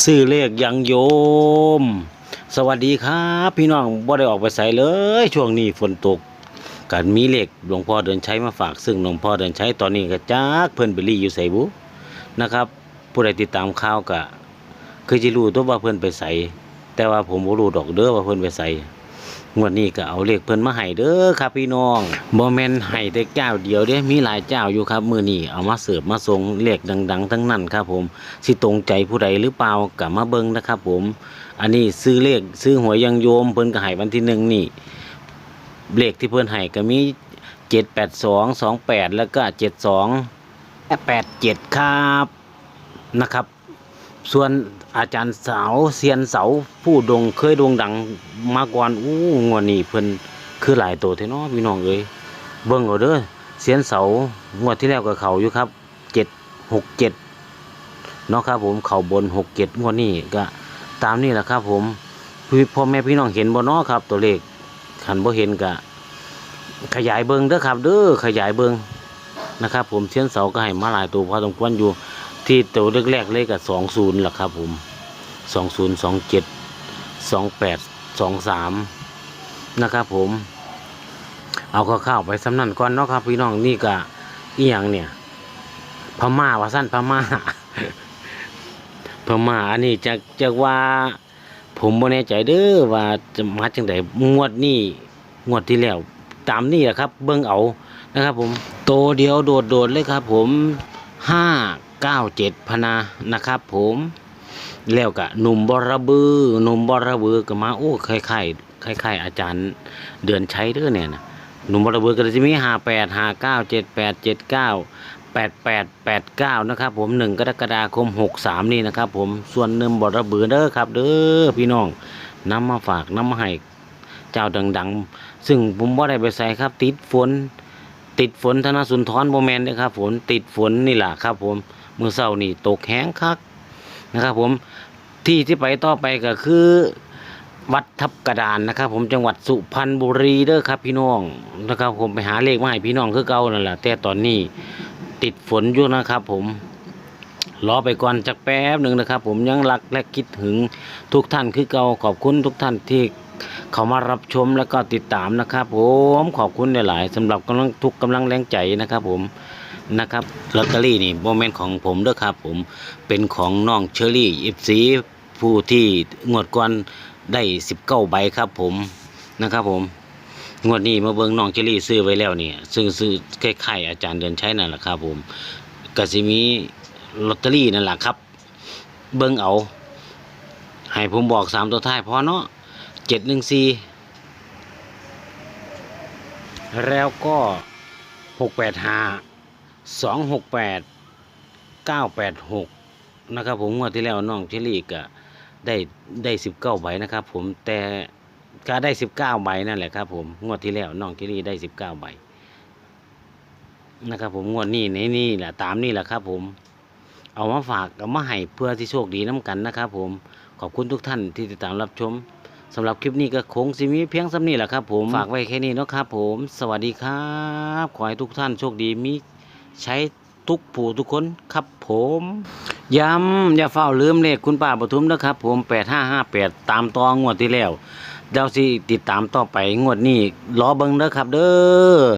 ซื้อเลขยังโยม สวัสดีครับ พี่น้องบ่ได้ออกไปใส่เลย ช่วงนี้ฝนตกกันมีเลขหลวงพ่อเดินใช้มาฝาก ซึ่งหลวงพ่อเดินใช้ตอนนี้ก็จักเพิ่นไปรีอยู่ใส่บุนะครับ ผู้ใดติดตามข่าวก็คือจะรู้ตัวว่าเพิ่นไปใส่แต่ว่าผมบ่รู้ดอกเด้อว่าเพิ่นไปใส่ งวดนี้ก็เอาเลขเพิ่นมาให้เด้อครับพี่น้องบ่แม่นให้แต่เจ้าเดียวเด้มีหลายเจ้าอยู่ครับมื้อนี้เอามาเสิร์ฟมาส่งเลขดัง ๆ ทั้งนั้นครับผมสิตรงใจผู้ใดหรือเปล่ากับมาเบิ่งนะครับผม อันนี้ซื้อเลขซื้อหวยยังโยมเพิ่นก็ให้วันที่หนึ่งนี่เลขที่เพิ่นให้ก็มีเจ็ดแปดสองสองแปดแล้วก็เจ็ดสองแปดเจ็ดครับนะครับ ส่วนอาจารย์สาวเซียนเสาผู้ดงเคยด่งดังมาก่อนอู้งวดนี้เพิ่นคือหลายตัวเท่เนาะพี่น้องเอ้ยเบิ่งเอาเด้อเซียนเสางวดที่แล้วก็เขาอยู่ครับเจ็ดหกเจ็ดเนาะครับผมเขาบนหกเจ็ดงวดนี้ก็ตามนี่แหละครับ ผมพี่พ่อแม่พี่น้องเห็นบ่เนาะครับ ตัวเลขขันบ่เห็นก็ขยายเบิงเด้อครับเด้อขยายเบิงนะครับ ผมเชียนเสาก็ให้มาหลายตัวพอสมควรอยู่ ที่ตัวแรกๆเลยกับสองศูนย์แหละครับผมสองศูนย์สองเจ็ดสองแปดสองสามนะครับผม เอาข้าวๆไปสำนันก่อนเนาะครับพี่น้องนี่ก็อีหยังเนี่ยพม่าว่าสั้นพม่าพม่าอันนี้จะจะว่า ผมบ่แน่ใจเด้อว่าจะมาจังไดงวดนี้งวดที่แล้วตามนี่แหละครับ เบิ่งเอานะครับ ผมโตเดียวโดดโดดๆเลยครับ ผมห้า เก้าเจ็ดพนานะครับ ผมแล้วก็หนุ่มบรบือหนุ่มบรบือก็มาโอ้คล้ายๆคล้ายๆอาจารย์เดือนชัยเด้อเนี่ยนะหนุ่มบรบือก็จะมีหาแปดหาเก้าเจ็ดแปดเจ็ดเก้าแปดแปดแปดเก้านะครับ ผมหนึ่งกรกฎาคมหกสามนี่นะครับ ผมส่วนหนึ่งบอระเบือเด้อครับ เด้อพี่น้องนำมาฝากนำมาให้เจ้าดังๆ ซึ่งผมว่าได้ไปใส่ครับ ติดฝน ติดฝนธนสุนทรโมแมนนะครับ ฝนติดฝนนี่แหละครับ ผม มือเศร้านี่ตกแห้งคักนะครับผมที่ที่ไปต่อไปก็คือ วัดทับกระดานนะครับ ผมจังหวัดสุพรรณบุรีเด้อครับ พี่น้องนะครับ ผมไปหาเลขมาให้พี่น้องคือเก่านั่นแหละแต่ตอนนี้ติดฝนอยู่นะครับ ผมรอไปก่อนจักแป๊บหนึ่งนะครับ ผมยังรักและคิดถึงทุกท่านคือเก่าขอบคุณทุกท่านที่เข้ามารับชมแล้วก็ติดตามนะครับ ผมขอบคุณหลาย ๆสำหรับกำลังทุกกำลังแรงใจนะครับ ผม นะครับลอตเตอรี่นี่โมเมนต์ของผมเด้อครับผมเป็นของน้องเชอรี่อิฟซีผู้ที่งวดก่อนได้สิบเก้าใบครับผมนะครับผมงวดนี้มาเบิ่งน้องเจลี่ซื้อไว้แล้วเนี่ยซึ่งซื้อคล้ายๆอาจารย์เดินใช้นั่นแหละครับผมก็สิมีลอตเตอรี่นั่นแหละครับ เบิ่งเอา ให้ผมบอกสามตัวท้ายพอเนาะเจ็ดหนึ่งสี่แล้วก็หกแปดห้า สองหกแปดเก้าแปดหกนะครับผมงวดที่แล้วน้องเจลี่ก็ได้ได้สิบเก้าใบนะครับผมแต่ก็ได้สิบเก้าใบนั่นแหละครับผมงวดที่แล้วน้องกิรีได้สิบเก้าใบนะครับผมงวดนี้ในนี่แหละตามนี่แหละครับผมเอามาฝากเอามาให้เพื่อที่โชคดีน้กันนะครับผมขอบคุณทุกท่านที่ติดตามรับชมสำหรับคลิปนี้ก็คงสิมีเพียงสำนี้แหละครับผมฝากไว้แค่นี้นะครับผม สวัสดีครับ ขอให้ทุกท่านโชคดีมี ใช้ทุกผู้ทุกคนครับผมย้ำอย่าเฝ้าลืมเลขคุณป้าปทุมนะครับ ผมแปดห้าห้าแปดตามตองวดที่แล้วเดี๋ยวสิติดตามต่อไปงวดนี้รอเบิ้งเด้อครับ เด้อ